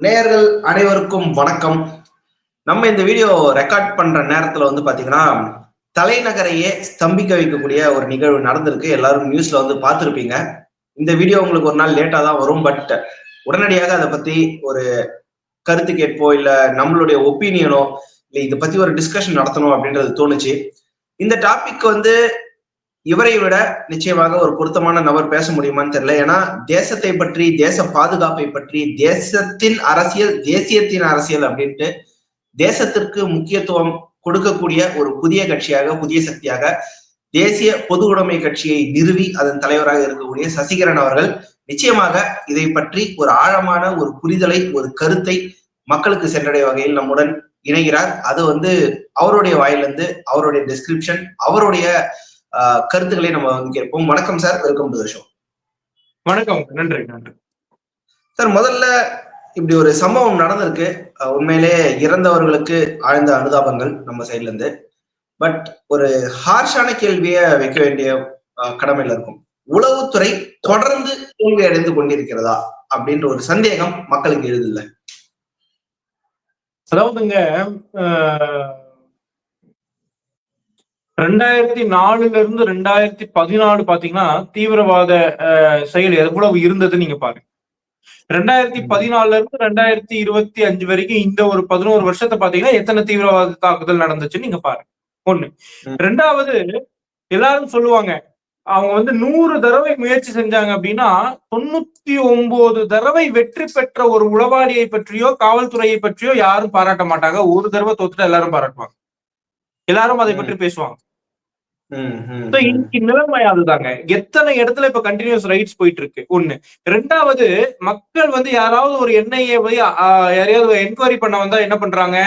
நேயர்கள் அனைவருக்கும் வணக்கம். நம்ம இந்த வீடியோ ரெக்கார்ட் பண்ற நேரத்துல வந்து பாத்தீங்கன்னா தலைநகரையே ஸ்தம்பிக்க வைக்கக்கூடிய ஒரு நிகழ்வு நடந்திருக்கு. எல்லாரும் நியூஸ்ல வந்து பார்த்துருப்பீங்க. இந்த வீடியோ உங்களுக்கு ஒரு நாள் லேட்டா தான் வரும் பட் உடனடியாக அதை பத்தி ஒரு கருத்து கேட்போ இல்ல நம்மளுடைய ஒப்பீனியனோ இல்ல இதை பத்தி ஒரு டிஸ்கஷன் நடத்தணும் அப்படின்றது தோணுச்சு. இந்த டாபிக் வந்து இவரை விட நிச்சயமாக ஒரு பொருத்தமான நபர் பேச முடியுமான்னு தெரியல. ஏன்னா தேசத்தை பற்றி தேச பாதுகாப்பை பற்றி தேசத்தின் அரசியல் தேசியத்தின் அரசியல் அப்படின்ட்டு தேசத்திற்கு முக்கியத்துவம் கொடுக்கக்கூடிய ஒரு புதிய கட்சியாக புதிய சக்தியாக தேசிய பொது உடைமை கட்சியை நிறுவி அதன் தலைவராக இருக்கக்கூடிய சசிகரன் அவர்கள் நிச்சயமாக இதை பற்றி ஒரு ஆழமான ஒரு புரிதலை ஒரு கருத்தை மக்களுக்கு சென்றடைய வகையில் நம்முடன் இணைகிறார். அது வந்து அவருடைய வாயிலிருந்து அவருடைய டிஸ்கிரிப்ஷன் அவருடைய கருத்துக்களை நம்ம வந்து கேட்போம். வணக்கம் சார். Welcome to show. வணக்கம். நன்றி நன்றி. சார் முதல்ல இப்படி ஒரு சம்பவம் நடந்திருக்கு. உண்மையிலே இறந்தவர்களுக்கு ஆழ்ந்த அனுதாபங்கள் நம்ம சைட்ல இருந்து. பட் ஒரு ஹார்ஷான கேள்விய வைக்க வேண்டிய கடமையில இருக்கும். உளவுத்துறை தொடர்ந்து தோல்வி அடைந்து கொண்டிருக்கிறதா? அப்படின்ற ஒரு சந்தேகம் மக்களுக்கு எழுதில்ல. அதாவதுங்க ரெண்டாயிரத்தி நாலுல இருந்து ரெண்டாயிரத்தி பதினாலு பாத்தீங்கன்னா தீவிரவாத செயல் எவ்வளவு இருந்தது நீங்க பாருங்க. ரெண்டாயிரத்தி பதினாலுல இருந்து ரெண்டாயிரத்தி இருபத்தி அஞ்சு வரைக்கும் இந்த ஒரு பதினோரு வருஷத்தை பாத்தீங்கன்னா எத்தனை தீவிரவாத தாக்குதல் நடந்துச்சுன்னு நீங்க பாருங்க. ஒண்ணு. ரெண்டாவது எல்லாரும் சொல்லுவாங்க அவங்க வந்து நூறு தடவை முயற்சி செஞ்சாங்க அப்படின்னா தொண்ணூத்தி ஒன்பது தடவை வெற்றி பெற்ற ஒரு உளவாளியை பற்றியோ காவல்துறையை பற்றியோ யாரும் பாராட்ட மாட்டாங்க. ஒரு தடவை தோத்துட்டு எல்லாரும் பாராட்டுவாங்க. எல்லாரும் அதை பற்றி பேசுவாங்க. இன்னைக்கு நிலைமை அதுதாங்க எத்தனை இடத்துல இப்ப கண்டினியூஸ் ரைட்ஸ் போயிட்டு இருக்கு ஒண்ணு. ரெண்டாவது மக்கள் வந்து யாராவது ஒரு என்ஐஏ போய் யாரையாவது என்கொயரி பண்ண வந்தா என்ன பண்றாங்க?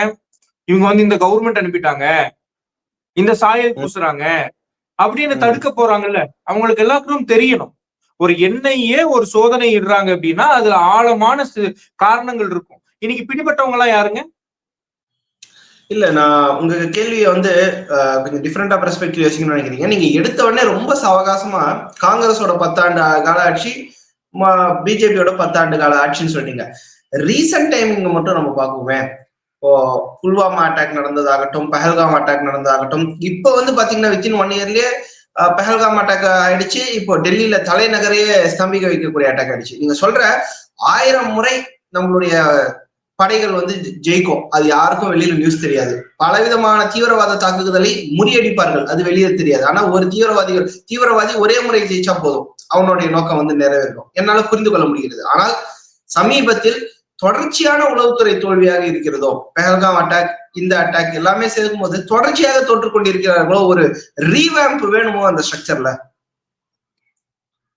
இவங்க வந்து இந்த கவர்மெண்ட் அனுப்பிட்டாங்க. இந்த சாயல் பூசுறாங்க. அப்படின்னு தடுக்க போறாங்கல்ல. அவங்களுக்கு எல்லாருக்கும் தெரியணும். ஒரு எண்ணெயே ஒரு சோதனை இடுறாங்க அப்படின்னா அதுல ஆழமான காரணங்கள் இருக்கும். இன்னைக்கு பிடிபட்டவங்க எல்லாம் யாருங்க? இல்ல நான் உங்க கேள்வியை வந்து கொஞ்சம் டிஃப்ரெண்டா பெர்ஸ்பெக்டிவ் யோசிக்கணும்னு நினைக்கிறீங்க. நீங்க எடுத்த உடனே ரொம்ப சவகாசமா காங்கிரஸோட பத்தாண்டு கால ஆட்சி பிஜேபியோட பத்தாண்டு கால ஆட்சின்னு சொன்னீங்க ரீசன்ட் டைமிங் மட்டும் நம்ம பார்க்குவோமே. இப்போ புல்வாமா அட்டாக் நடந்ததாகட்டும் பஹல்காம் அட்டாக் நடந்ததாகட்டும் இப்போ வந்து பாத்தீங்கன்னா வித்தின் ஒன் இயர்லயே பெஹல்காம் அட்டாக் ஆயிடுச்சு. இப்போ டெல்லியில தலைநகரையே ஸ்தம்பிக்க வைக்கக்கூடிய அட்டாக் ஆயிடுச்சு. நீங்க சொல்ற ஆயிரம் முறை நம்மளுடைய படைகள் வந்து ஜெயிக்கும். அது யாருக்கும் வெளியில நியூஸ் தெரியாது. பலவிதமான தீவிரவாத தாக்குதலை முறியடிப்பார்கள். அது வெளியே தெரியாது. ஆனா ஒரு தீவிரவாதிகள் தீவிரவாதி ஒரே முறை ஜெயிச்சா போதும். அவனுடைய நோக்கம் வந்து நிறைவேறும் என்னால புரிந்து கொள்ள முடிகிறது. ஆனால் சமீபத்தில் தொடர்ச்சியான உளவுத்துறை தோல்வியாக இருக்கிறதோ பெஹல்காம் அட்டாக் இந்த அட்டாக் எல்லாமே சேர்க்கும் போது தொடர்ச்சியாக தோற்று கொண்டிருக்கிறார்களோ ஒரு ரீவேம்ப் வேணுமோ அந்த ஸ்ட்ரக்சர்ல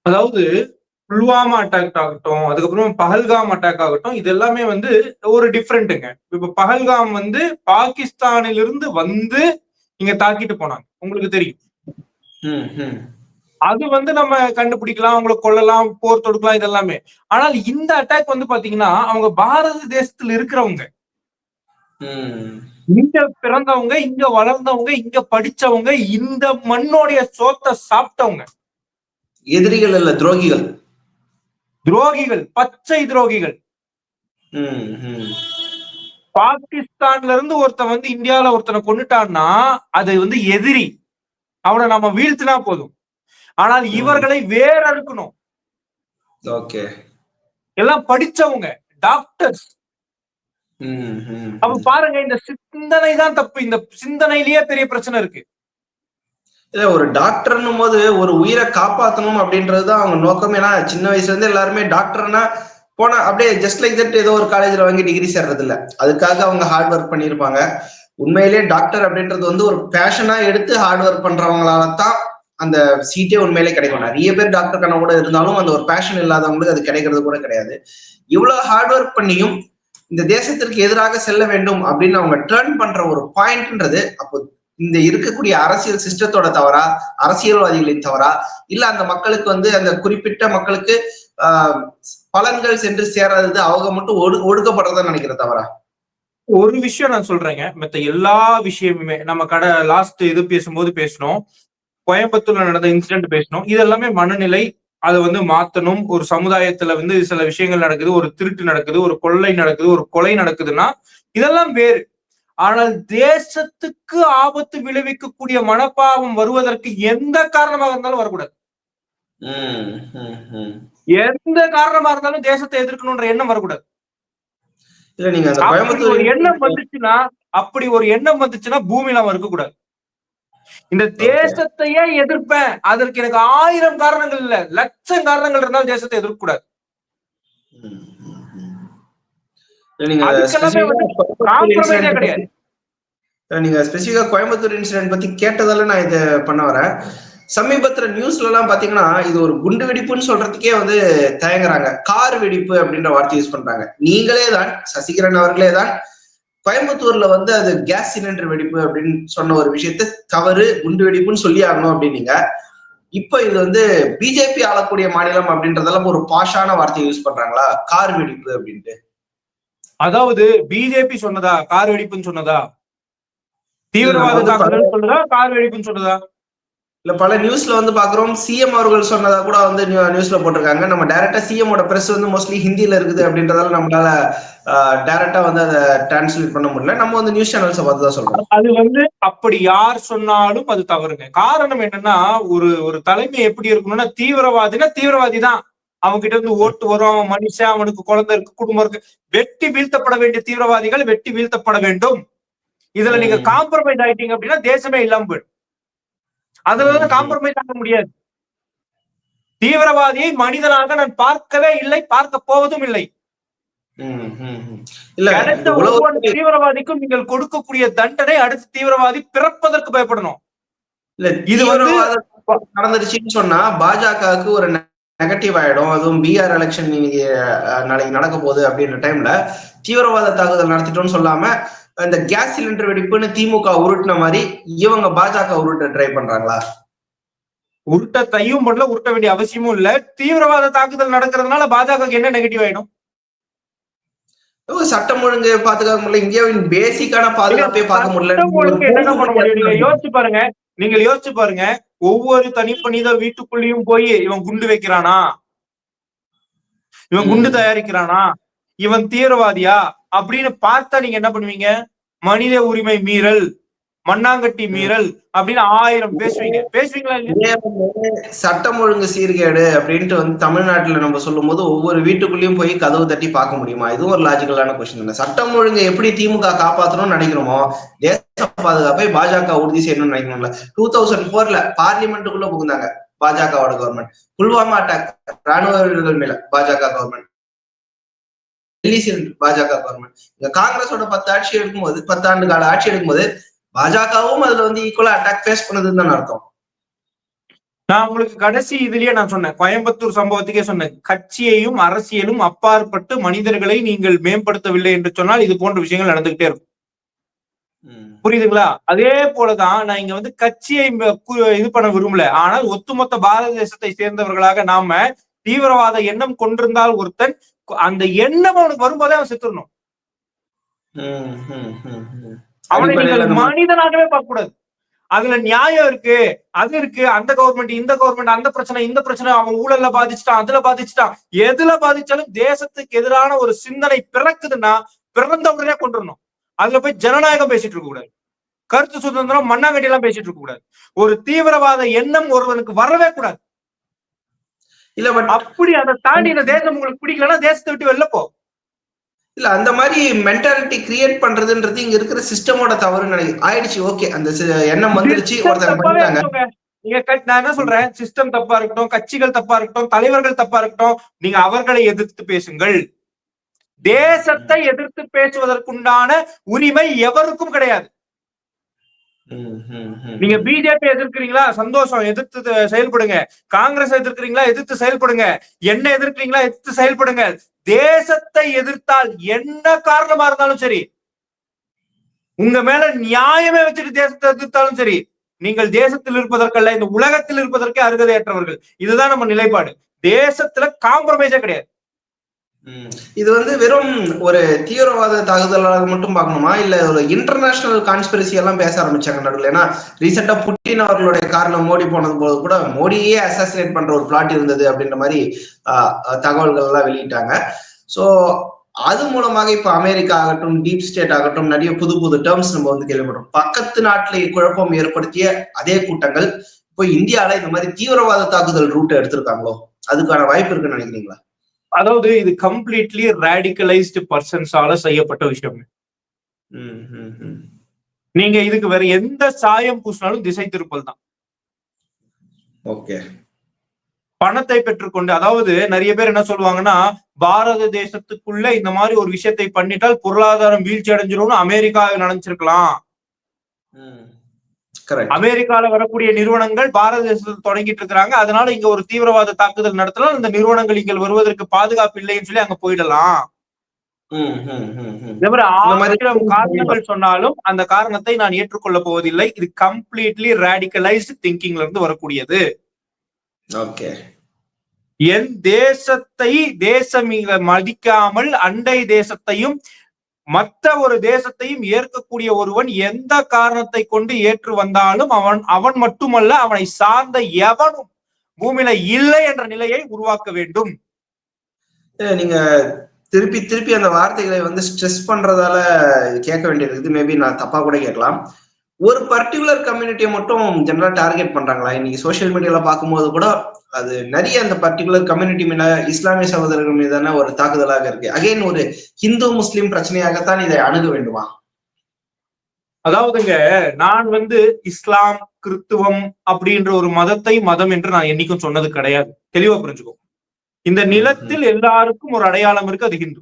அதாவது புல்வாமா அட்டாக் ஆகட்டும் அதுக்கப்புறம் பஹல்காம் அட்டாக் ஆகட்டும் இது எல்லாமே வந்து ஒரு டிஃப்ரெண்ட்டுங்க இப்ப பஹல்காம் வந்து பாகிஸ்தானிலிருந்து வந்து இங்க தாக்கிட்டு போனாங்க. உங்களுக்கு தெரியும். அது வந்து நம்ம கண்டுபிடிக்கலாம் அவங்களை கொல்லலாம் போர் தொடுக்கலாம் இதெல்லாமே. ஆனால் இந்த அட்டாக் வந்து பாத்தீங்கன்னா அவங்க பாரத தேசத்துல இருக்கிறவங்க. இங்க பிறந்தவங்க இங்க வளர்ந்தவங்க இங்க படிச்சவங்க இந்த மண்ணோடைய சோத்தை சாப்பிட்டவங்க. எதிரிகள் இல்ல துரோகிகள். துரோகிகள் பச்சை துரோகிகள். பாகிஸ்தான்ல இருந்து ஒருத்தன் வந்து இந்தியாவில ஒருத்தனை கொண்டுட்டான்னா அது வந்து எதிரி. அவனை நம்ம வீழ்த்தினா போதும். ஆனால் இவர்களை வேற இருக்கணும் ஓகே. எல்லாம் படிச்சவங்க டாக்டர்ஸ் அப்ப பாருங்க இந்த சிந்தனை தான் தப்பு. இந்த சிந்தனையிலேயே பெரிய பிரச்சனை இருக்கு. இல்ல ஒரு டாக்டர்னும் போது ஒரு உயிரை காப்பாத்தணும் அப்படின்றதுதான் அவங்க நோக்கம். ஏன்னா சின்ன வயசுல இருந்து எல்லாருமே டாக்டர்னா போனா அப்படியே ஜஸ்ட் லைக் தட் ஏதோ ஒரு காலேஜ்ல வாங்கி டிகிரி சேர்றது இல்ல அதுக்காக அவங்க ஹார்ட் ஒர்க் பண்ணியிருப்பாங்க உண்மையிலேயே டாக்டர் அப்படின்றது வந்து ஒரு பேஷனா எடுத்து ஹார்ட் ஒர்க் பண்றவங்களால தான் அந்த சீட்டே உண்மையிலே கிடைக்கும். நிறைய பேர் டாக்டர் கண்ண கூட இருந்தாலும் அந்த ஒரு பேஷன் இல்லாதவங்களுக்கு அது கிடைக்கிறது கூட கிடையாது. இவ்வளவு ஹார்ட் ஒர்க் பண்ணியும் இந்த தேசத்திற்கு எதிராக செல்ல வேண்டும் அப்படின்னு அவங்க டேர்ன் பண்ற ஒரு பாயிண்ட்ன்றது அப்போ இந்த இருக்கக்கூடிய அரசியல் சிஸ்டத்தோட தவறா அரசியல்வாதிகளின் தவறா இல்ல அந்த மக்களுக்கு வந்து அந்த குறிப்பிட்ட மக்களுக்கு ஆஹ் பலன்கள் சென்று சேராதது அவங்க மட்டும் ஒடு ஒடுக்கப்படுறதா நினைக்கிற தவறா? ஒரு விஷயம் நான் சொல்றேங்க. மத்த எல்லா விஷயமுமே நம்ம கடை லாஸ்ட் இது பேசும்போது பேசணும் கோயம்புத்தூர்ல நடந்த இன்சிடென்ட் பேசணும் இது எல்லாமே மனநிலை அதை வந்து மாத்தணும். ஒரு சமுதாயத்துல வந்து சில விஷயங்கள் நடக்குது ஒரு திருட்டு நடக்குது ஒரு கொள்ளை நடக்குது ஒரு கொலை நடக்குதுன்னா இதெல்லாம் வேறு. ஆனால் தேசத்துக்கு ஆபத்து விளைவிக்கக்கூடிய மனப்பாவம் வருவதற்கு எந்த காரணமாக இருந்தாலும் வரக்கூடாது. எந்த காரணமா இருந்தாலும் தேசத்தை எதிர்க்கணும்ன்ற எண்ணம் வரக்கூடாது. இல்ல நீங்க அந்த ஒரு எண்ணம் வந்துச்சுன்னா அப்படி ஒரு எண்ணம் வந்துச்சுன்னா பூமியில அவன் இருக்கக்கூடாது. இந்த தேசத்தையே எதிர்ப்பேன். அதற்கு எனக்கு ஆயிரம் காரணங்கள் இல்ல. லட்சம் காரணங்கள் இருந்தாலும் தேசத்தை எதிர்க்க கூடாது ம், ம், ம். இல்ல, நீங்க அதுக்கெல்லாமே வந்து specific-ஆ கோயம்புத்தூர் compromise-ஏ incident கிடையாது. பத்தி- நீங்க ஸ்பெசிஃபிக்கா கோயம்புத்தூர் இன்சிடென்ட் பத்தி கேட்டதால நான் இதை பண்ண வரேன். சமீபத்துல நியூஸ்ல எல்லாம் பாத்தீங்கன்னா இது ஒரு குண்டு வெடிப்புன்னு சொல்றதுக்கே வந்து தயங்குறாங்க. கார் வெடிப்பு அப்படின்ற வார்த்தை யூஸ் பண்றாங்க. நீங்களே தான் சசிகரன் அவர்களே தான் கோயம்புத்தூர்ல வந்து அது கேஸ் சிலிண்டர் வெடிப்பு அப்படின்னு சொன்ன ஒரு விஷயத்த தவறு குண்டு வெடிப்புன்னு சொல்லி ஆகணும் அப்படின்னீங்க. இப்ப இது வந்து பிஜேபி ஆளக்கூடிய மாநிலம் அப்படின்றதெல்லாம் ஒரு பாஷான வார்த்தையை யூஸ் பண்றாங்களா? கார் வெடிப்பு அப்படின்ட்டு. அதாவது பிஜேபி சொன்னதா? கார் வெடிப்புன்னு சொன்னதா? தீவிரவாத தாக்குதல் சொன்னதா? கார் வெடிப்புன்னு சொன்னதா? இல்ல பல நியூஸ்ல வந்து பாக்குறோம். சிஎம் அவர்கள் சொன்னதா கூட வந்து நியூ- நியூஸ்ல போட்டிருக்காங்க. நம்ம டைரக்டா சிஎம் ஓட பிரஸ் வந்து மோஸ்ட்லி ஹிந்தில இருக்குது அப்படின்றதால நம்மளால டைரக்டா வந்து அதை டிரான்ஸ்லேட் பண்ண முடியல. நம்ம வந்து நியூஸ் சேனல்ஸை பார்த்து தான் சொல்றோம். அது வந்து அப்படி யார் சொன்னாலும் அது தவறுங்க. காரணம் என்னன்னா ஒரு ஒரு தலைமை எப்படி இருக்கணும்னா தீவிரவாதினா தீவிரவாதி தான். அவன் கிட்ட இருந்து ஓட்டு வரும். அவன் மனுஷன் அவனுக்கு குழந்தை இருக்கு குடும்பம் இருக்கு. வெட்டி வீழ்த்தப்பட வேண்டிய தீவிரவாதிகள் வெட்டி வீழ்த்தப்பட வேண்டும். இதுல நீங்க. காம்ப்ரமைஸ் ஆயிட்டீங்க அப்படின்னா தேசமே இல்லாம போயிடும். அதுல. காம்ப்ரமைஸ் ஆக முடியாது. தீவிரவாதியை மனிதனாக நான் பார்க்கவே இல்லை பார்க்க போவதும் இல்லை. தீவிரவாதிக்கும் நீங்கள் கொடுக்கக்கூடிய தண்டனை அடுத்த தீவிரவாதி பிறப்பதற்கு பயப்படணும். இல்ல இது வந்து- நடந்துருச்சுன்னு சொன்னா பாஜகவுக்கு ஒரு நெகட்டிவ் ஆயிடும். அதுவும் பீகார் எலெக்ஷன் இன்னைக்கு அஹ், நாளைக்கு நடக்க போகுது அப்படின்ற டைம்ல தீவிரவாத தாக்குதல் நடத்திட்டோம்னு சொல்லாம இந்த கேஸ் சிலிண்டர் வெடிப்புன்னு திமுக உருட்டின மாதிரி இவங்க பாஜக உருட்ட ட்ரை பண்றாங்களா? உருட்ட தையும் பண்ணல உருட்ட வேண்டிய அவசியமும் இல்ல. தீவிரவாத தாக்குதல் நடக்கிறதுனால பாஜக என்ன நெகட்டிவ் ஆயிடும்? சட்டம் ஒழுங்கு பாதுகாக்க முடியல. இந்தியாவின் பேசிக்கான பாதுகாப்பே பார்க்க முடியல. நீங்க யோசிச்சு பாருங்க. நீங்க யோசிச்சு பாருங்க. ஒவ்வொரு தனிப்பணித வீட்டுக்குள்ளேயும் போய் இவன் குண்டு வைக்கிறானா? இவன் குண்டு. தயாரிக்கிறானா? இவன் தீவிரவாதியா? அப்படின்னு பார்த்தா நீங்க என்ன பண்ணுவீங்க? மனித உரிமை மீறல் மண்ணாங்கட்டி மீறல் அப்படின்னு ஆயிரம் பேசுவீங்க. பேசுவீங்களா இல்லையா? சட்டம் ஒழுங்கு சீர்கேடு அப்படின்ட்டு வந்து தமிழ்நாட்டுல நம்ம சொல்லும்போது ஒவ்வொரு வீட்டுக்குள்ளேயும் போய் கதவு தட்டி பார்க்க முடியுமா? இதுவும் ஒரு லாஜிக்கலான கொஸ்டின் சட்டம் ஒழுங்கை எப்படி திமுக காப்பாற்றணும்னு நினைக்கிறோமோ பாதுகாப்பை பாஜக உறுதி செய்யணும்னு நினைக்கணும்ல. டூ தௌசண்ட் போர்ல பார்லிமெண்ட்டுக்குள்ள புகுந்தாங்க பாஜகவோட கவர்மெண்ட் புல்வாமா அட்டாக் ராணுவ வீரர்கள் மேல Bajaka government Delhi cylinder Bajaka government இந்த காங்கிரஸோட பத்து ஆட்சி எடுக்கும்போது பத்தாண்டு கால ஆட்சி எடுக்கும்போது பாஜகவும் அதுல வந்து ஈக்குவலா அட்டாக் ஃபேஸ் பண்ணதுன்னு தான் அர்த்தம். நான் உங்களுக்கு கடைசி இதுலயே நான் சொன்னேன். கோயம்புத்தூர் சம்பவத்துக்கே சொன்னேன். கட்சியையும் அரசியலும் அப்பாற்பட்டு மனிதர்களை நீங்கள் மேம்படுத்தவில்லை என்று சொன்னால் இது போன்ற விஷயங்கள் நடந்துகிட்டே இருக்கும். புரியுதுங்களா? அதே போலதான் நான் இங்க வந்து கட்சியை இது பண்ண விரும்பல. ஆனால் ஒட்டுமொத்த பாரத தேசத்தை சேர்ந்தவர்களாக நாம தீவிரவாத எண்ணம் கொண்டிருந்தால் ஒருத்தன் அந்த எண்ணம் அவனுக்கு வரும்போதே அவன் செத்துடணும். அவனை நீங்கள் மனிதனாகவே பார்க்க கூடாது அதுல நியாயம் இருக்கு அது இருக்கு. அந்த கவர்மெண்ட் இந்த கவர்மெண்ட் அந்த பிரச்சனை இந்த பிரச்சனை அவன் ஊழல்ல பாதிச்சுட்டான் அதுல பாதிச்சுட்டான். எதுல பாதிச்சாலும் தேசத்துக்கு எதிரான ஒரு சிந்தனை பிறக்குதுன்னா பிறந்த உடனே கொண்டுடணும் அதுல போய் ஜனநாயகம் பேசிட்டு இருக்க கூடாது. கருத்து சுதந்திரம் மண்ணாங்கட்டி எல்லாம் பேசிட்டு இருக்க கூடாது. ஒரு தீவிரவாத எண்ணம் ஒருவனுக்கு வரவே கூடாது. இல்ல பட் அப்படி அதை தாண்டி இந்த தேசம் உங்களுக்கு பிடிக்கலன்னா தேசத்தை விட்டு வெளில போ. இல்ல அந்த மாதிரி மென்டாலிட்டி கிரியேட் பண்றதுன்றது இங்க இருக்கிற சிஸ்டமோட தவறுன்னு நினைக்கிறேன். ஆயிடுச்சு ஓகே அந்த எண்ணம் வந்துருச்சு ஒருத்தர் பண்ணிட்டாங்க. நான் என்ன சொல்றேன்? சிஸ்டம் தப்பா இருக்கட்டும் கட்சிகள் தப்பா இருக்கட்டும் தலைவர்கள் தப்பா இருக்கட்டும் நீங்க அவர்களை எதிர்த்து பேசுங்கள். தேசத்தை எதிர்த்து பேசுவதற்குண்டான உரிமை எவருக்கும் கிடையாது. நீங்க பிஜேபி எதிர்க்கிறீங்களா? சந்தோஷம். எதிர்த்து செயல்படுங்க. காங்கிரஸ் எதிர்க்கிறீங்களா? எதிர்த்து செயல்படுங்க. என்ன எதிர்க்கிறீங்களா? எதிர்த்து செயல்படுங்க. தேசத்தை எதிர்த்தால் என்ன காரணமா இருந்தாலும் சரி உங்க மேல நியாயமே வச்சுட்டு தேசத்தை எதிர்த்தாலும் சரி நீங்கள் தேசத்தில் இருப்பதற்கல்ல இந்த உலகத்தில் இருப்பதற்கே அருகதையற்றவர்கள். இதுதான் நம்ம நிலைப்பாடு. தேசத்துல காம்ப்ரமைஸே கிடையாது. இது வந்து வெறும் ஒரு தீவிரவாத தாக்குதலாக மட்டும் பார்க்கணுமா? இல்ல ஒரு இன்டர்நேஷனல் கான்ஸ்பிரசி எல்லாம் பேச ஆரம்பிச்சாங்க நடுவில்? ஏன்னா ரீசெண்டா புட்டின் அவர்களுடைய காரணம் மோடி போனது போது கூட மோடியே அசாசினேட் பண்ற ஒரு பிளாட் இருந்தது அப்படின்ற மாதிரி ஆஹ், தகவல்கள் எல்லாம் வெளியிட்டாங்க. சோ அது மூலமாக இப்ப அமெரிக்கா ஆகட்டும் டீப் ஸ்டேட் ஆகட்டும் நிறைய புது புது டேர்ம்ஸ் நம்ம வந்து கேள்விப்படுறோம் பக்கத்து நாட்டிலே குழப்பம் ஏற்படுத்திய அதே கூட்டங்கள் இப்போ இந்தியால இந்த மாதிரி தீவிரவாத தாக்குதல் ரூட் எடுத்திருக்காங்களோ? அதுக்கான வாய்ப்பு இருக்குன்னு நினைக்கிறீங்களா? அதாவது இது கம்ப்ளீட்லி ரேடிகலைஸ்டு பர்சன்ஸால செய்யப்பட்ட விஷயம். நீங்க இதுக்கு வேற எந்த சாயம் பூசினாலும் திசை திருப்பல் தான். ஓகே. பணத்தை பெற்றுக்கொண்டு அதாவது நிறைய பேர் என்ன சொல்லுவாங்கன்னா பாரத தேசத்துக்குள்ள இந்த மாதிரி ஒரு விஷயத்தை பண்ணிட்டால் பொருளாதாரம் வீழ்ச்சி அடைஞ்சிரும்னு அமெரிக்காவை நினைச்சிருக்கலாம் அமெரிக்கால வரக்கூடிய நிறுவனங்கள் பாரத தேசத்தில் தொடங்கிட்டு இருக்கிறாங்க. அதனால இங்க ஒரு தீவிரவாத தாக்குதல் நடத்தலாம் இந்த நிறுவனங்கள் இங்க வருவதற்கு பாதுகாப்பு இல்லைன்னு சொல்லி அங்க போயிடலாம். ஆயிரம் காரணங்கள் சொன்னாலும் அந்த காரணத்தை நான் ஏற்றுக்கொள்ள போவதில்லை. இது கம்ப்ளீட்லி ரேடிகலைஸ்டு திங்கிங்ல இருந்து வரக்கூடியது. ஓகே என் தேசத்தை தேசம் மதிக்காமல் அண்டை தேசத்தையும் மற்ற ஒரு தேசத்தையும் ஏற்கக்கூடிய ஒருவன் எந்த காரணத்தை கொண்டு ஏற்று வந்தாலும் அவன் அவன் மட்டுமல்ல அவனை சார்ந்த எவனும் பூமியில இல்லை என்ற நிலையை உருவாக்க வேண்டும். நீங்க திருப்பி திருப்பி அந்த வார்த்தைகளை வந்து ஸ்ட்ரெஸ் பண்றதால கேட்க வேண்டியது மேபி நான் தப்பா கூட கேட்கலாம். ஒரு பர்டிகுலர் கம்யூனிட்டியை மட்டும் ஜெனரலா டார்கெட் பண்றாங்களா? இன்னைக்கு சோசியல் மீடியால பார்க்கும்போது கூட அது நிறைய அந்த பர்டிகுலர் கம்யூனிட்டி மீத இஸ்லாமிய சகோதரர்கள் மீதான ஒரு தாக்குதலாக இருக்கு. அகைன் ஒரு ஹிந்து முஸ்லிம் பிரச்சனையாகத்தான் இதை அணுக வேண்டுமா? அதாவதுங்க நான் வந்து இஸ்லாம் கிறித்துவம் அப்படின்ற ஒரு மதத்தை மதம் என்று நான் என்னைக்கும் சொன்னது கிடையாது. தெளிவா புரிஞ்சுக்கோ. இந்த நிலத்தில் எல்லாருக்கும் ஒரு அடையாளம் இருக்கு அது ஹிந்து.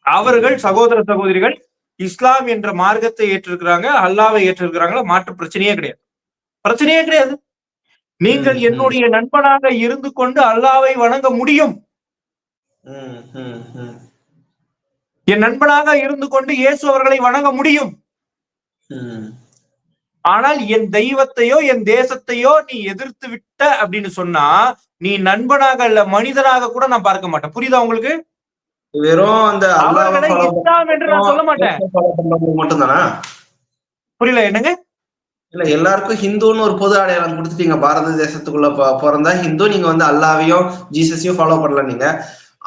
அவர்கள் சகோதர சகோதரிகள் இஸ்லாம் என்ற மார்க்கத்தை ஏற்றிருக்கிறாங்க அல்லாவை ஏற்றிருக்கிறாங்களா மாற்று பிரச்சனையே கிடையாது. பிரச்சனையே கிடையாது. நீங்கள் என்னுடைய நண்பனாக இருந்து கொண்டு அல்லாவை வணங்க முடியும். என் நண்பனாக இருந்து கொண்டு இயேசு அவர்களை வணங்க முடியும். ஆனால் என் தெய்வத்தையோ என் தேசத்தையோ நீ எதிர்த்து விட்ட அப்படின்னு சொன்னா நீ நண்பனாக அல்ல மனிதனாக கூட நான் பார்க்க மாட்டேன். புரியுதா உங்களுக்கு? வெறும் அந்த அவர்களை இஸ்லாம் என்று நான் சொல்ல மாட்டேன். மட்டும்தானா? புரியல என்னங்க? இல்ல எல்லாருக்கும் ஹிந்துன்னு ஒரு பொது அடையாளம் கொடுத்துட்டீங்க. பாரத தேசத்துக்குள்ள பிறந்தா ஹிந்து நீங்க வந்து அல்லாவையும் ஜீசஸையும் ஃபாலோ பண்ணலாம் நீங்க.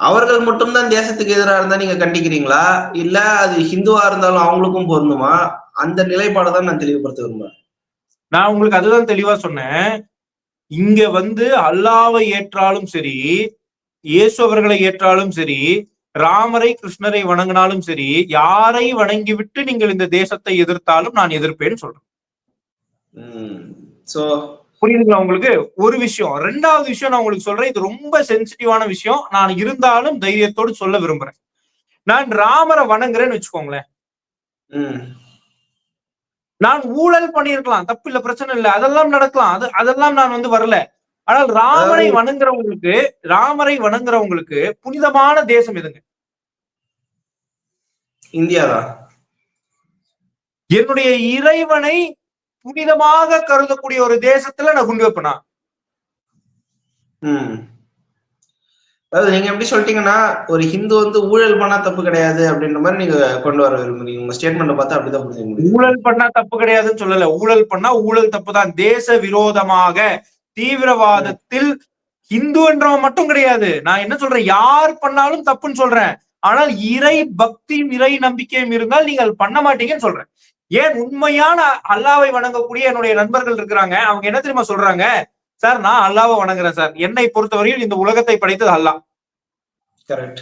அவர்கள் மட்டும்தான் தேசத்துக்கு எதிராக இருந்தா நீங்க கண்டிக்கிறீங்களா? இல்ல அது ஹிந்துவா இருந்தாலும் அவங்களுக்கும் பொருந்துமா? அந்த நிலைப்பாடு தான் நான் தெளிவுபடுத்த விரும்புறேன். நான் உங்களுக்கு அதுதான் தெளிவா சொன்னேன். இங்க வந்து அல்லாவை ஏற்றாலும் சரி இயேசு அவர்களை ஏற்றாலும் சரி ராமரை கிருஷ்ணரை வணங்கினாலும் சரி யாரை வணங்கிவிட்டு நீங்கள் இந்த தேசத்தை எதிர்த்தாலும் நான் எதிர்ப்பேன்னு சொல்றேன். சோ புரியுதுங்களா உங்களுக்கு? ஒரு விஷயம் ரெண்டாவது விஷயம் நான் உங்களுக்கு சொல்றேன் இது ரொம்ப சென்சிட்டிவான விஷயம். நான் இருந்தாலும் தைரியத்தோடு சொல்ல விரும்புறேன். நான் ராமரை வணங்குறேன்னு வச்சுக்கோங்களேன். நான் ஊழல் பண்ணியிருக்கலாம் தப்பு இல்ல பிரச்சனை இல்ல அதெல்லாம் நடக்கலாம். அது அதெல்லாம் நான் வந்து வரல. ஆனால் ராமரை வணங்குறவங்களுக்கு ராமரை வணங்குறவங்களுக்கு புனிதமான தேசம் எதுங்க? இந்தியாதான் என்னுடைய இறைவனை புனிதமாக கருதக்கூடிய ஒரு தேசத்துல நான் குண்டு வைப்பேனா? அதாவது நீங்க எப்படி சொல்லிட்டீங்கன்னா ஒரு ஹிந்து வந்து ஊழல் பண்ணா தப்பு கிடையாது அப்படின்ற மாதிரி நீங்க கொண்டு வர விரும்புறீங்க. உங்க ஸ்டேட்மெண்ட் பார்த்தா அப்படிதான் புரிஞ்சுக்க ஊழல் பண்ணா தப்பு கிடையாதுன்னு சொல்லல. ஊழல் பண்ணா ஊழல் தப்பு தான் தேச விரோதமாக தீவிரவாதத்தில் ஹிந்து என்றவன் மட்டும் கிடையாது. நான் என்ன சொல்றேன்? யார் பண்ணாலும் தப்புன்னு சொல்றேன். ஆனால் இறை பக்தியும் இறை நம்பிக்கையும் இருந்தால் நீங்கள் பண்ண மாட்டீங்கன்னு சொல்றேன். ஏன் உண்மையான அல்லாவை வணங்கக்கூடிய என்னுடைய நண்பர்கள் இருக்கிறாங்க. அவங்க என்ன தெரியுமா சொல்றாங்க? சார் நான் அல்லாவை வணங்குறேன் சார். என்னை பொறுத்தவரையில் இந்த உலகத்தை படைத்தது அல்லா கரெக்ட்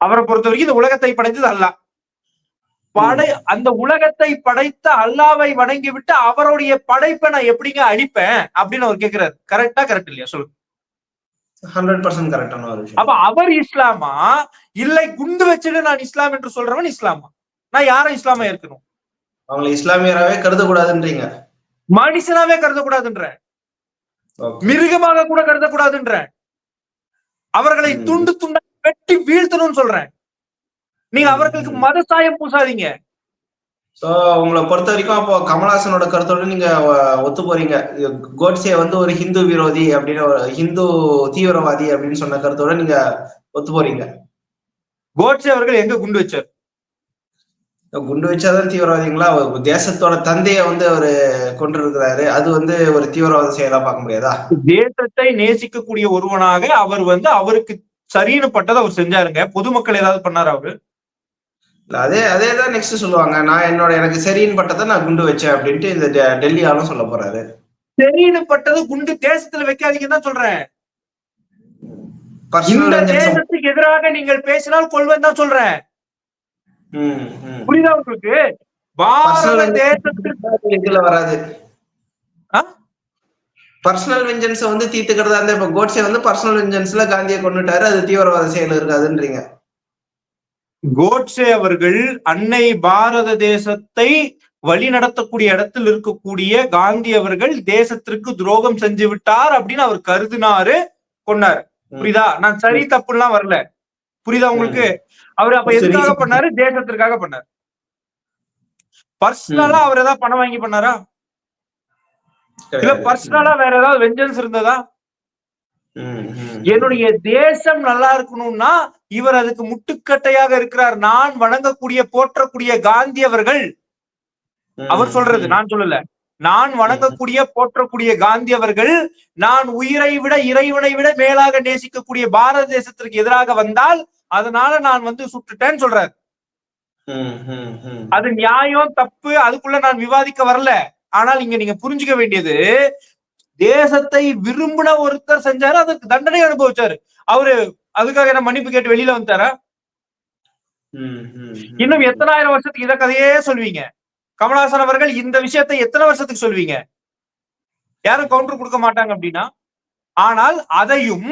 அவரை பொறுத்தவரைக்கும் இந்த உலகத்தை படைத்தது அல்லா படை அந்த உலகத்தை படைத்த அல்லாவை வணங்கி விட்டு அவருடைய படைப்பை நான் எப்படிங்க அழிப்பேன்? அப்படின்னு அவர் கேட்கிறாரு கரெக்டா கரெக்ட் இல்லையா? சொல்லுங்க. ஹண்ட்ரட் பர்சன்ட் கரெக்டான ஒரு விஷயம். அப்ப அவர் இஸ்லாமா? இல்லை குண்டு வச்சுட்டு நான் இஸ்லாம் என்று சொல்றவன் இஸ்லாமா? நான் யாரும் இஸ்லாமா இருக்கணும் அவங்களை இஸ்லாமியராகவே கருதக்கூடாதுன்றீங்க. மனுஷனாவே கருதக்கூடாதுன்ற மிருகமாக கூட கருதக்கூடாதுன்ற அவர்களை துண்டு துண்டா வெட்டி வீழ்த்தணும்னு சொல்றேன். நீங்க அவர்களுக்கு மத சாயம் பூசாதீங்க. சோ உங்களை பொறுத்த வரைக்கும் அப்போ கமல்ஹாசனோட கருத்தோட நீங்க ஒத்து போறீங்க. கோட்ஸே வந்து ஒரு ஹிந்து விரோதி அப்படின்னு ஒரு ஹிந்து தீவிரவாதி அப்படின்னு சொன்ன கருத்தோட நீங்க ஒத்து போறீங்க. கோட்சே அவர்கள் எங்க குண்டு வச்சார்? குண்டு வச்சாதான் தீவிரவாதிங்களா? தேசத்தோட தந்தையை வந்து அவரு கொண்டு இருக்கிறாரு அது வந்து ஒரு தீவிரவாத செயலா பார்க்க முடியாதா? தேசத்தை நேசிக்கக்கூடிய ஒருவனாக அவர் வந்து அவருக்கு சரின்னு பட்டதை அவர் செஞ்சாருங்க. பொதுமக்கள் ஏதாவது பண்ணாரு அவரு? அதே அதே தான் நெக்ஸ்ட் சொல்லுவாங்க. நான் என்னோட எனக்கு சரின்னு பட்டதை நான் குண்டு வச்சேன் அப்படின்ட்டு இந்த டெல்லி ஆளும் சொல்ல போறாரு. சரின்னு பட்டது குண்டு தேசத்துல வைக்காதீங்கன்னு தான் சொல்றேன். இந்த தேசத்துக்கு எதிராக நீங்கள் பேசினால் கொள்வேன் தான் சொல்றேன். புரியுதா உங்களுக்கு? பாரத தேசத்திற்கு வராது? ஆ? பர்சனல் வெஞ்சன்ஸ் வந்து தீர்த்துக்கிறதா இருந்தா இப்ப கோட்ஸே வந்து பர்சனல் வெஞ்சன்ஸ்ல காந்தியை கொண்டுட்டாரு அது தீவிரவாத செயல் இருக்காதுன்றீங்க. கோட்சே அவர்கள் அன்னை பாரத தேசத்தை வழி நடத்தக்கூடிய இடத்தில் இருக்கக்கூடிய காந்தி அவர்கள் தேசத்திற்கு துரோகம் செஞ்சு விட்டார் அப்படின்னு அவர் கருதினாரு கொண்டாரு ம். புரியுதா? நான் சரி தப்புலாம் வரல. புரியுதா உங்களுக்கு? அவர் அப்ப. எதுக்காக பண்ணாரு? தேசத்திற்காக பண்ணாரு. பர்சனலா அவர் ஏதாவது பணம் வாங்கி பண்ணாரா? இல்ல. பர்சனலா வேற ஏதாவது வெஞ்சன்ஸ் இருந்ததா. என்னுடைய தேசம் நல்லா இருக்கணும்னா இவர் அதுக்கு முட்டுக்கட்டையாக இருக்கிறார். நான் வணங்கக்கூடிய போற்றக்கூடிய காந்தி அவர்கள். அவர் சொல்றது. நான் சொல்லல. நான் வணங்கக்கூடிய போற்றக்கூடிய காந்தி அவர்கள் நான் உயிரை விட இறைவனை விட மேலாக நேசிக்கக்கூடிய பாரத தேசத்திற்கு எதிராக வந்தால் அதனால நான் வந்து சுட்டுட்டேன்னு சொல்றாரு. அது நியாயம் தப்பு அதுக்குள்ள நான் விவாதிக்க வரல. ஆனால் இங்க நீங்க புரிஞ்சுக்க வேண்டியது தேசத்தை விரும்பின ஒருத்தர் செஞ்சாரு அதுக்கு தண்டனை அனுபவிச்சாரு. அவரு அதுக்காக என்ன மன்னிப்பு கேட்டு வெளியில வந்துட்டாரா. இன்னும் எத்தனாயிரம் வருஷத்துக்கு இத கதையே சொல்வீங்க. கமலஹாசன் அவர்கள் இந்த விஷயத்தை எத்தனை வருஷத்துக்கு சொல்வீங்க? யாரும் கவுண்டர் கொடுக்க மாட்டாங்க அப்படின்னா. ஆனால் அதையும்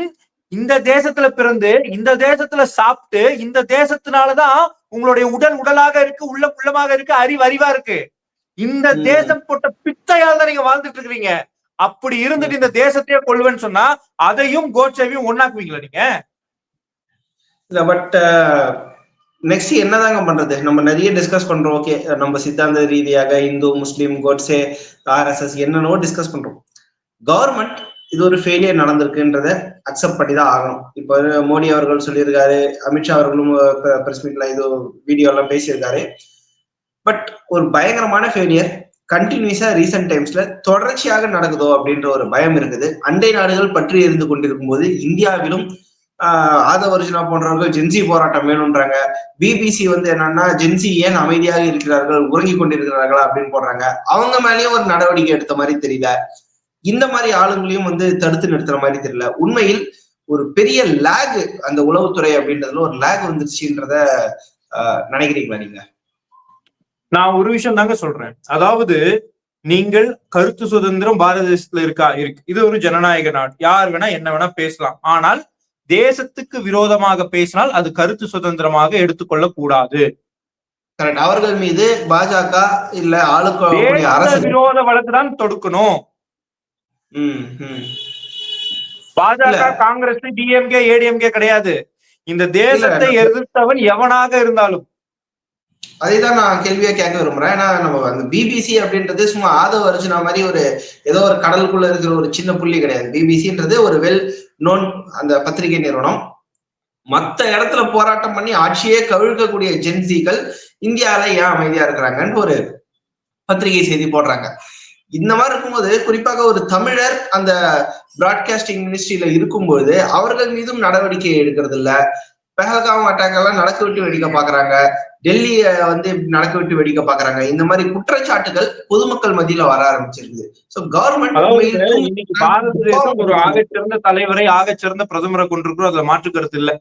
இந்த தேசத்துல பிறந்து இந்த தேசத்துல சாப்பிட்டு இந்த தேசத்தினாலதான் உங்களுடைய உடல் உடலாக இருக்கு உள்ள உள்ளமாக இருக்கு அறிவு அறிவா இருக்கு. இந்த. தேசம் போட்ட பிச்சையால் தான் நீங்க வாழ்ந்துட்டு இருக்கிறீங்க. அப்படி இருந்துட்டு இந்த தேசத்தையே கொள்வேன்னு சொன்னா அதையும் கோட்சேவையும் ஒன்னாக்குவீங்களா நீங்க? இல்ல பட் நெக்ஸ்ட் uh, என்னதாங்க பண்றது? நம்ம நிறைய டிஸ்கஸ் பண்றோம். ஓகே நம்ம சித்தாந்த ரீதியாக இந்து முஸ்லீம் கோட்ஸே ஆர்எஸ்எஸ் என்னென்னவோ டிஸ்கஸ் பண்றோம். கவர்மெண்ட் இது ஒரு ஃபெயிலியர் நடந்திருக்குன்றத அக்செப்ட் பண்ணி தான் ஆகணும். இப்போ மோடி அவர்கள் சொல்லியிருக்காரு அமித்ஷா அவர்களும் பிரஸ் மீட்ல இது வீடியோ எல்லாம் பேசியிருக்காரு. பட் ஒரு பயங்கரமான ஃபெயிலியர் கண்டினியூஸா ரீசெண்ட் டைம்ஸ்ல தொடர்ச்சியாக நடக்குதோ அப்படின்ற ஒரு பயம் இருக்குது. அண்டை நாடுகள் பற்றி இருந்து கொண்டிருக்கும் போது இந்தியாவிலும் ஆஹ் ஆதவ போன்றவர்கள் ஜென்சி போராட்டம் வேணும்ன்றாங்க. பிபிசி வந்து என்னன்னா ஜென்சி ஏன் அமைதியாக இருக்கிறார்கள் உறங்கி கொண்டிருக்கிறார்களா அப்படின்னு போடுறாங்க. அவங்க மேலேயும் ஒரு நடவடிக்கை எடுத்த மாதிரி தெரியல. இந்த மாதிரி ஆளுங்களையும் வந்து தடுத்து நிறுத்துற மாதிரி தெரியல. உண்மையில் ஒரு பெரிய லேக் அந்த உளவுத்துறை அப்படின்றதுல ஒரு லேக் வந்துருச்சுன்றத ஆஹ் நினைக்கிறீங்களா நீங்க? நான் ஒரு விஷயம் தாங்க சொல்றேன். அதாவது நீங்கள் கருத்து சுதந்திரம் பாரத தேசத்துல இருக்கா? இருக்கு. இது ஒரு ஜனநாயக நாடு. யார் வேணா என்ன வேணா பேசலாம். ஆனால் தேசத்துக்கு விரோதமாக பேசினால் அது கருத்து சுதந்திரமாக எடுத்துக்கொள்ள கூடாது. அவர்கள் மீது பாஜக இல்ல அரசு விரோத வழக்கு தான் தொடுக்கணும். பாஜக. காங்கிரஸ் டிஎம்கே ஏடிஎம்கே கிடையாது. இந்த தேசத்தை. எதிர்த்தவன் எவனாக இருந்தாலும் அதைதான் நான் கேள்வியா கேட்க விரும்புறேன். ஏன்னா நம்ம அந்த பிபிசி அப்படின்றது சும்மா ஆதவ அர்ஜுனா மாதிரி ஒரு ஏதோ ஒரு கடலுக்குள்ள இருக்கிற ஒரு சின்ன புள்ளி கிடையாது. பிபிசின்றது ஒரு வெல் நோன் அந்த பத்திரிகை நிறுவனம். மத்த இடத்துல போராட்டம் பண்ணி ஆட்சியே கவிழ்க்கக்கூடிய ஜென்சிகள் இந்தியால ஏன் அமைதியா இருக்கிறாங்கன்னு ஒரு பத்திரிகை செய்தி போடுறாங்க. இந்த மாதிரி இருக்கும்போது குறிப்பாக ஒரு தமிழர் அந்த பிராட்காஸ்டிங் மினிஸ்ட்ரியில இருக்கும்போது அவர்கள் மீதும் நடவடிக்கை எடுக்கிறது இல்ல பெஹல்காம் அட்டாக் எல்லாம் நடக்க விட்டு வெடிக்க பாக்குறாங்க. டெல்லிய வந்து நடக்க விட்டு வெடிக்க பாக்குறாங்க. இந்த மாதிரி குற்றச்சாட்டுகள் பொதுமக்கள் மத்தியில வர ஆரம்பிச்சிருக்குது. சோ கவர்மெண்ட் இன்னைக்கு பாரத தேசம் ஒரு ஆகச்சிறந்த தலைவரை ஆகச்சிறந்த பிரதமரை கொண்டிருக்கிறோம். அதுல மாற்று கருத்து இல்ல.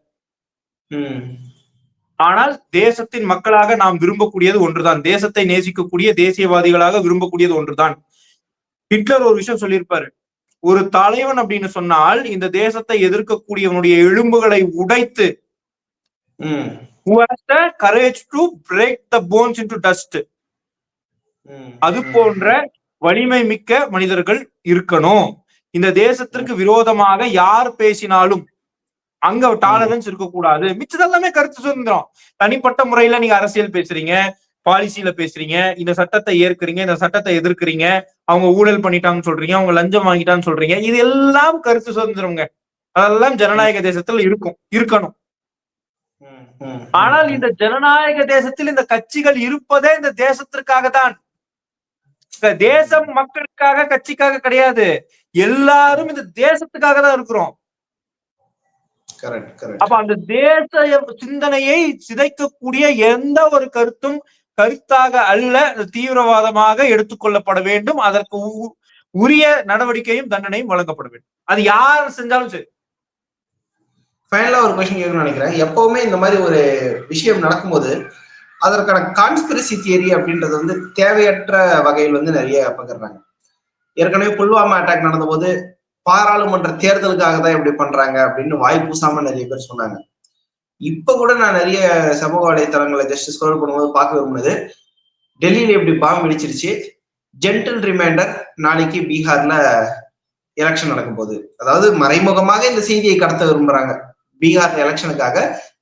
ஆனால் தேசத்தின் மக்களாக நாம் விரும்பக்கூடியது ஒன்றுதான். தேசத்தை நேசிக்கக்கூடிய தேசியவாதிகளாக விரும்பக்கூடியது ஒன்றுதான். ஹிட்லர் ஒரு விஷயம் சொல்லியிருப்பாரு. ஒரு தலைவன் அப்படின்னு சொன்னால் இந்த தேசத்தை எதிர்க்கக்கூடியவனுடைய எலும்புகளை உடைத்து the courage to break the bones into dust? அது போன்ற வலிமை மிக்க மனிதர்கள் இருக்கணும். இந்த தேசத்திற்கு விரோதமாக யார் பேசினாலும் அங்க டாலரன்ஸ் இருக்கக்கூடாது. மிச்சது எல்லாமே கருத்து சுதந்திரம். தனிப்பட்ட முறையில நீங்க அரசியல் பேசுறீங்க பாலிசியில பேசுறீங்க இந்த சட்டத்தை ஏற்கிறீங்க இந்த சட்டத்தை எதிர்க்கிறீங்க அவங்க ஊழல் பண்ணிட்டாங்கன்னு சொல்றீங்க அவங்க லஞ்சம் வாங்கிட்டான்னு சொல்றீங்க இது எல்லாம் கருத்து சுதந்திரம்ங்க. அதெல்லாம் ஜனநாயக தேசத்துல இருக்கும் இருக்கணும். ஆனால். இந்த ஜனநாயக தேசத்தில் இந்த கட்சிகள் இருப்பதே இந்த தேசத்திற்காக தான் தேசம் மக்களுக்காக கட்சிக்காக கிடையாது. எல்லாரும் இந்த தேசத்துக்காக தான் இருக்கிறோம். அப்ப அந்த தேச சிந்தனையை சிதைக்கக்கூடிய எந்த ஒரு கருத்தும் கருத்தாக அல்ல. தீவிரவாதமாக எடுத்துக்கொள்ளப்பட வேண்டும். அதற்கு உரிய நடவடிக்கையும் தண்டனையும் வழங்கப்பட வேண்டும். அது யார் செஞ்சாலும் சரி. ஃபைனலா ஒரு கொஸ்டின் கேட்கணும்னு நினைக்கிறேன். எப்பவுமே இந்த மாதிரி ஒரு விஷயம் நடக்கும்போது அதற்கான கான்ஸ்பிரசி தியரி அப்படின்றது வந்து தேவையற்ற வகையில் வந்து நிறைய பகிர்றாங்க. ஏற்கனவே புல்வாமா அட்டாக் நடந்தபோது பாராளுமன்ற தேர்தலுக்காக தான் இப்படி பண்றாங்க அப்படின்னு வாய் பூசாம நிறைய பேர் சொன்னாங்க. இப்ப கூட நான் நிறைய சமூக வலைத்தளங்களை ஜஸ்ட் ஸ்க்ரோல் பண்ணும்போது பார்க்க விரும்புனது டெல்லியில இப்படி பாம்பு வெடிச்சிருச்சு ஜென்டில் ரிமைண்டர் நாளைக்கு பீகார்ல எலெக்ஷன் நடக்கும் போது அதாவது மறைமுகமாக இந்த செய்தியை கடத்த விரும்புறாங்க. பீகார் எலெக்ஷனுக்காக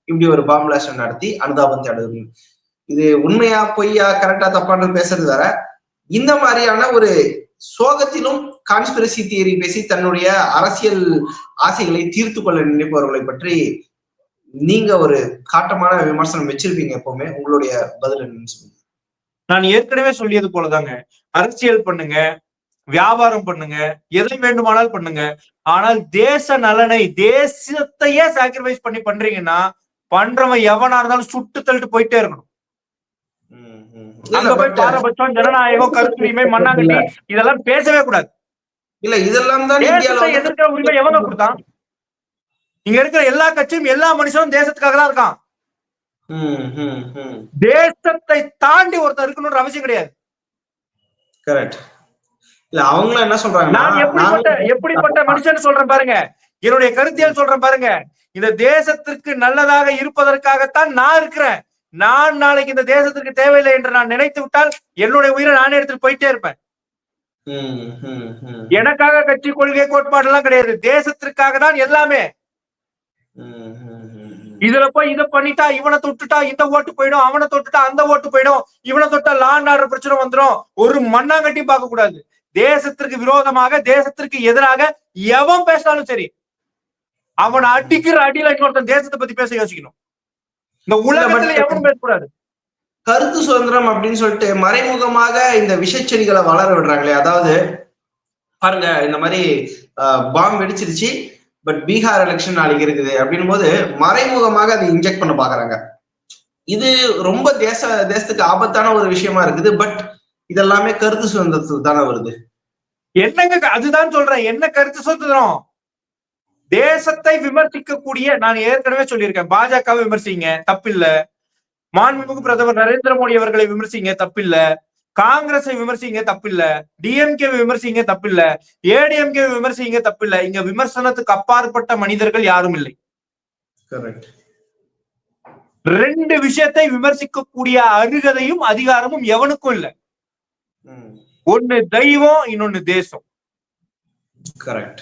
இப்படி ஒரு பாம்பு பிளாஸ்ட் நடத்தி அனுதாபம் தேடுவது இது உண்மையா பொய்யா கரெக்டா தப்பான்னு பேசுறது வேற. இந்த மாதிரியான ஒரு சோகத்திலும் கான்ஸ்பிரசி தியரி பேசி தன்னுடைய அரசியல் ஆசைகளை தீர்த்து கொள்ள நினைப்பவர்களை பற்றி நீங்க ஒரு காட்டமான விமர்சனம் வச்சிருப்பீங்க எப்பவுமே. உங்களுடைய பதில் என்னன்னு சொல்லுங்க. நான் ஏற்கனவே சொல்லியது போலதாங்க. அரசியல் பண்ணுங்க வியாபாரம் பண்ணுங்க எதை வேண்டுமானால் பண்ணுங்க. ஆனால் தேச நலனை தேசத்தையே சாக்ரிஃபைஸ் பண்ணி பண்றீங்கன்னா பண்றவன் எவனா இருந்தாலும் சுட்டு தள்ளிட்டு போயிட்டே இருக்கணும். அங்க போய் பாரபட்சம் ஜனநாயகம் கருத்துரிமை மண்ணாங்கட்டி இதெல்லாம் பேசவே கூடாது. இல்ல இதெல்லாம் தான் எதிர்க்கிற உரிமை எவங்க கொடுத்தான்? இங்க இருக்கிற எல்லா கட்சியும் எல்லா மனுஷனும் தேசத்துக்காக தான் இருக்கான். தேசத்தை தாண்டி ஒருத்தர் இருக்கணும்ன்ற அவசியம் கிடையாது. கரெக்ட் இல்ல அவங்களும் என்ன சொல்றாங்கன்னா நான் எப்படிப்பட்ட எப்படிப்பட்ட மனுஷன் சொல்றேன் பாருங்க. என்னுடைய கருத்தியல் சொல்றேன் பாருங்க. இந்த தேசத்திற்கு நல்லதாக இருப்பதற்காகத்தான் நான் இருக்கிறேன். நான் நாளைக்கு இந்த தேசத்திற்கு தேவையில்லை என்று நான் நினைத்து விட்டால் என்னுடைய உயிரை நானே எடுத்துட்டு போயிட்டே இருப்பேன். எனக்காக கட்சி கொள்கை கோட்பாடு எல்லாம் கிடையாது. தேசத்திற்காக தான் எல்லாமே. இதுல போய் இதை பண்ணிட்டா இவனை தொட்டுட்டா இந்த ஓட்டு போயிடும் அவனை தொட்டுட்டா அந்த ஓட்டு போயிடும் இவனை தொட்டா லாண்ட் ஆர்டர் பிரச்சனை வந்துரும். ஒரு மண்ணாங்கட்டி பார்க்க கூடாது தேசத்திற்கு விரோதமாக தேசத்திற்கு எதிராக எவன் பேசினாலும் சரி அவனை அடிக்கிற அடியில இன்னொருத்தன் தேசத்தை பத்தி பேச யோசிக்கணும். இந்த உலகத்துல எவனும் பேசக்கூடாது. கருத்து சுதந்திரம் அப்படின்னு சொல்லிட்டு மறைமுகமாக இந்த விஷச்செடிகளை வளர விடுறாங்களே அதாவது பாருங்க இந்த மாதிரி பாம்பு வெடிச்சிருச்சு பட் பீகார் எலெக்ஷன் நாளைக்கு இருக்குது அப்படின்னும் போது மறைமுகமாக அதை இன்ஜெக்ட் பண்ண பாக்குறாங்க. இது ரொம்ப தேச தேசத்துக்கு ஆபத்தான ஒரு விஷயமா இருக்குது பட் இதெல்லாமே கருத்து சுதந்திரத்துக்கு தானே வருது. என்னங்க அதுதான் சொல்றேன். என்ன கருத்து சுதந்திரம்? தேசத்தை விமர்சிக்கக்கூடிய நான் ஏற்கனவே சொல்லியிருக்கேன். பாஜகவை விமர்சிங்க தப்பில்ல. மாண்புமிகு பிரதமர் நரேந்திர மோடி அவர்களை விமர்சிங்க தப்பில்ல. காங்கிரஸை விமர்சிங்க தப்பில்ல. டிஎம்கே விமர்சிங்க தப்பில்ல. ஏடிஎம்கே விமர்சிங்க தப்பில்ல. இங்க விமர்சனத்துக்கு அப்பாற்பட்ட மனிதர்கள் யாரும் இல்லை. ரெண்டு விஷயத்தை விமர்சிக்கக்கூடிய அருகதையும் அதிகாரமும் எவனுக்கும் இல்ல. ஒண்ணு தெய்வம் இன்னொன்னு தேசம். கரெக்ட்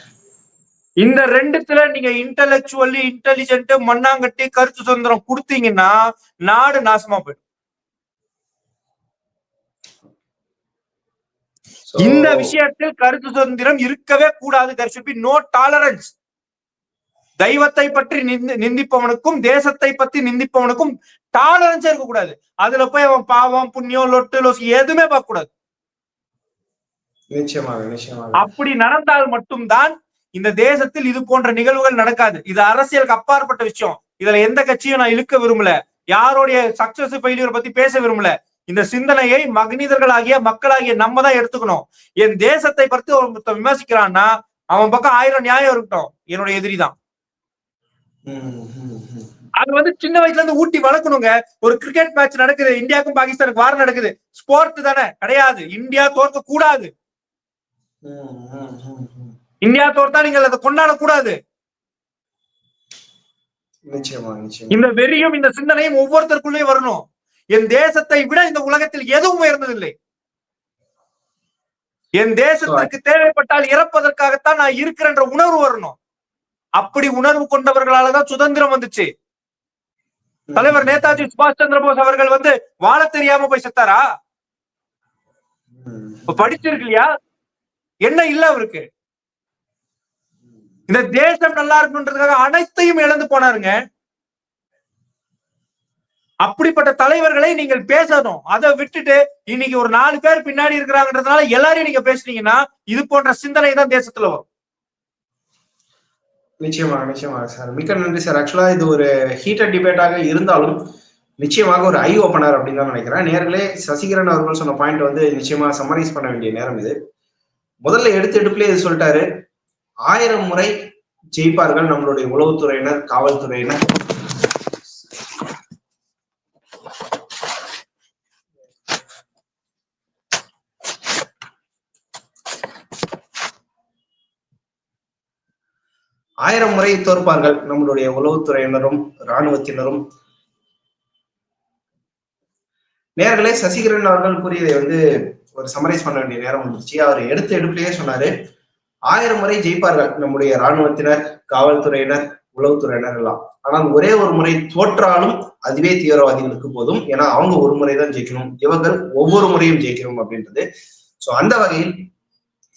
இந்த ரெண்டுத்துல நீங்க இன்டலெக்சுவலி இன்டெலிஜென்ட் மண்ணாங்கட்டி கருத்து சுதந்திரம் கொடுத்தீங்கன்னா நாடு நாசமா போயிடும். இந்த விஷயத்தில் கருத்து சுதந்திரம் இருக்கவே கூடாது. There should be no tolerance. தெய்வத்தை பற்றி நிந்தி- நிந்திப்பவனுக்கும் தேசத்தை பத்தி நிந்திப்பவனுக்கும் டாலரன்ஸே இருக்க கூடாது அதுல போய் அவன் பாவம் புண்ணியம் லொட்டு லொஸ் எதுவுமே பார்க்க கூடாது நிச்சயமாக நிச்சயமாக. அப்படி நடந்தால் மட்டும்தான் இந்த தேசத்தில் இது போன்ற நிகழ்வுகள் நடக்காது. இது அரசியலுக்கு அப்பாற்பட்ட விஷயம். இதுல எந்த கட்சியும் நான் இழுக்க விரும்பல. யாருடைய சக்சஸ் ஃபெயிலியர் பத்தி பேச விரும்பல. இந்த சிந்தனையை மனிதர்களாகிய மக்களாகிய நம்ம தான் எடுத்துக்கணும். என் தேசத்தை பற்றி ஒருத்தன் விமர்சிக்கிறான்னா அவன் பக்கம் ஆயிரம் நியாயம் இருக்கட்டும். என்னுடைய எதிரி தான். அது வந்து சின்ன வயசுல இருந்து ஊட்டி வளர்க்கணுங்க. ஒரு கிரிக்கெட் மேட்ச் நடக்குது. இந்தியாவுக்கும் பாகிஸ்தானுக்கு வாரம் நடக்குது. ஸ்போர்ட் தானே. கிடையாது. இந்தியா தோற்க கூடாது இந்தியா தோர்த்தா நீங்கள் அதை கொண்டாட கூடாது. இந்த வெறியும் இந்த சிந்தனையும் ஒவ்வொருத்தருக்குள்ளேயும் வரணும். என் தேசத்தை விட இந்த உலகத்தில் எதுவும் உயர்ந்ததில்லை. என் தேசத்திற்கு தேவைப்பட்டால் இறப்பதற்காகத்தான் நான் இருக்கிறேன்ற உணர்வு வரணும். அப்படி உணர்வு கொண்டவர்களாலதான் சுதந்திரம் வந்துச்சு. தலைவர் நேதாஜி சுபாஷ் சந்திர போஸ் அவர்கள் வந்து வாழ தெரியாம போய் செத்தாரா? ம், இப்ப படிச்சிருக்கலையா என்ன இல்ல அவருக்கு? இந்த தேசம் நல்லா இருக்குன்றதுக்காக அனைத்தையும் இழந்து போனாருங்க. அப்படிப்பட்ட தலைவர்களை நீங்கள் பேசணும். அதை விட்டுட்டு இன்னைக்கு ஒரு நாலு பேர் பின்னாடி இருக்கிறாங்கன்றதுனால எல்லாரையும் நீங்க பேசுனீங்கன்னா இது போன்ற சிந்தனை தான் தேசத்துல வரும். நிச்சயமாக நிச்சயமாக சார். மிக்க நன்றி சார். ஆக்சுவலா இது ஒரு ஹீட்டட் டிபேட்டாக இருந்தாலும் நிச்சயமாக ஒரு ஐ ஓப்பனர் அப்படின்னு தான் நினைக்கிறேன். நேர்களே சசிகரன் அவர்கள் சொன்ன பாயிண்ட் வந்து நிச்சயமா சம்மரைஸ் பண்ண வேண்டிய நேரம் இது. முதல்ல எடுத்து எடுப்புலேயே இது சொல்லிட்டாரு. ஆயிரம் முறை ஜெயிப்பார்கள் நம்மளுடைய உளவுத்துறையினர் காவல்துறையினர். ஆயிரம் முறை தோற்பார்கள் நம்மளுடைய உளவுத்துறையினரும் இராணுவத்தினரும். நேர்களே சசிகரன் அவர்கள் கூறியதை வந்து ஒரு சமரைஸ் பண்ண வேண்டிய நேரம் வந்துருச்சு அவர் எடுத்த எடுப்பிலேயே சொன்னாரு ஆயிரம் முறை ஜெயிப்பார்கள் நம்முடைய இராணுவத்தினர் காவல்துறையினர் உளவுத்துறையினர் எல்லாம். ஆனால் ஒரே ஒரு முறை தோற்றாலும் அதுவே தீவிரவாதிகளுக்கு போதும். ஏன்னா அவங்க ஒரு முறை தான் ஜெயிக்கணும். இவர்கள் ஒவ்வொரு முறையும் ஜெயிக்கணும் அப்படின்றது. சோ அந்த வகையில்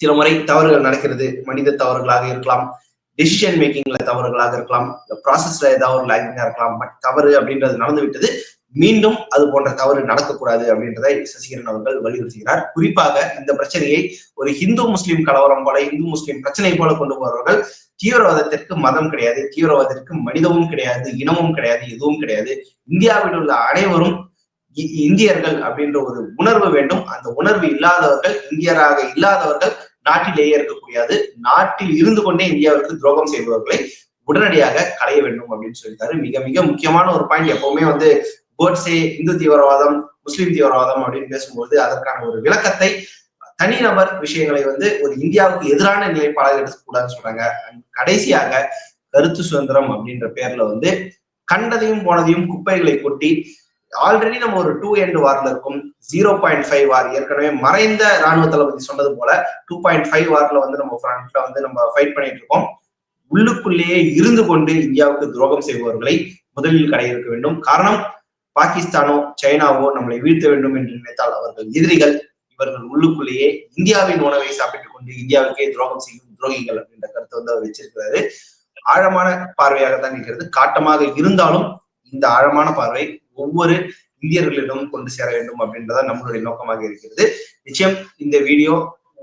சில முறை தவறுகள் நடக்கிறது. மனித தவறுகளாக இருக்கலாம். டிசிஷன் மேக்கிங்ல தவறுகளாக இருக்கலாம். இந்த ப்ராசஸ்ல ஏதாவது ஒரு லேக்கிங்கா இருக்கலாம். பட் தவறு அப்படின்றது நடந்து விட்டது மீண்டும் அது போன்ற தவறு நடக்கக்கூடாது அப்படின்றதை சசிகரன் அவர்கள் வலியுறுத்துகிறார் குறிப்பாக இந்த பிரச்சனையை ஒரு இந்து முஸ்லிம் கலவரம் போல இந்து முஸ்லிம் பிரச்சனை போல கொண்டு போறவர்கள் தீவிரவாதத்திற்கு மதம் கிடையாது தீவிரவாதத்திற்கு மனிதமும் கிடையாது இனமும் கிடையாது எதுவும் கிடையாது. இந்தியாவில் உள்ள அனைவரும் இ- இந்தியர்கள் அப்படின்ற ஒரு உணர்வு வேண்டும். அந்த உணர்வு இல்லாதவர்கள் இந்தியராக இல்லாதவர்கள் நாட்டிலேயே இருக்கக்கூடியது. நாட்டில் இருந்து கொண்டே இந்தியாவிற்கு துரோகம் செய்பவர்களை உடனடியாக களைய வேண்டும் அப்படின்னு சொல்லிட்டாரு மிக மிக முக்கியமான ஒரு பாயிண்ட் எப்பவுமே வந்து கோட்ஸே இந்து தீவிரவாதம் முஸ்லீம் தீவிரவாதம் அப்படின்னு பேசும்போது அதற்கான ஒரு விளக்கத்தை தனிநபர் விஷயங்களை வந்து ஒரு இந்தியாவுக்கு எதிரான நிலைப்பாடாக எடுக்கக்கூடாதுன்னு சொல்றாங்க. கடைசியாக கருத்து சுதந்திரம் அப்படின்ற பேர்ல வந்து கண்டதையும் போனதையும் குப்பைகளை கொட்டி ஆல்ரெடி நம்ம ஒரு டூ எண்ட் வார்ல இருக்கும். ஜீரோ பாயிண்ட் ஃபைவ் வார் ஏற்கனவே மறைந்த ராணுவ தளபதி சொன்னது போல டூ பாயிண்ட் ஃபைவ் வார்ல வந்து நம்ம ஃப்ரண்ட்ல வந்து நம்ம ஃபைட் பண்ணிட்டு இருக்கோம். உள்ளுக்குள்ளேயே இருந்து கொண்டு இந்தியாவுக்கு துரோகம் செய்பவர்களை முதலில் கடை இருக்க வேண்டும். காரணம் பாகிஸ்தானோ சைனாவோ நம்மளை வீழ்த்த வேண்டும் என்று நினைத்தால் அவர்கள் எதிரிகள். இவர்கள் உள்ளுக்குள்ளேயே இந்தியாவின் உணவை சாப்பிட்டுக் கொண்டு இந்தியாவுக்கே துரோகம் செய்யும் துரோகிகள் அப்படின்ற கருத்தை வந்து அவர் வச்சிருக்கிறாரு. ஆழமான பார்வையாக தான் இருக்கிறது. காட்டமாக இருந்தாலும் இந்த ஆழமான பார்வை ஒவ்வொரு இந்தியர்களிடம் கொண்டு சேர வேண்டும் அப்படின்றத நம்மளுடைய நோக்கமாக இருக்கிறது. நிச்சயம் இந்த வீடியோ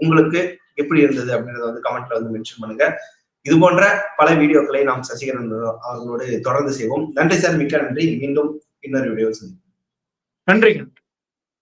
உங்களுக்கு எப்படி இருந்தது அப்படின்றத வந்து கமெண்ட்ல வந்து மென்ஷன் பண்ணுங்க. இது போன்ற பல வீடியோக்களை நாம் சசிகரன் அவர்களோடு தொடர்ந்து செய்வோம். நன்றி சார். மிக்க நன்றி. மீண்டும் இன்னொரு வீடியோ சந்திப்போம். நன்றிங்க.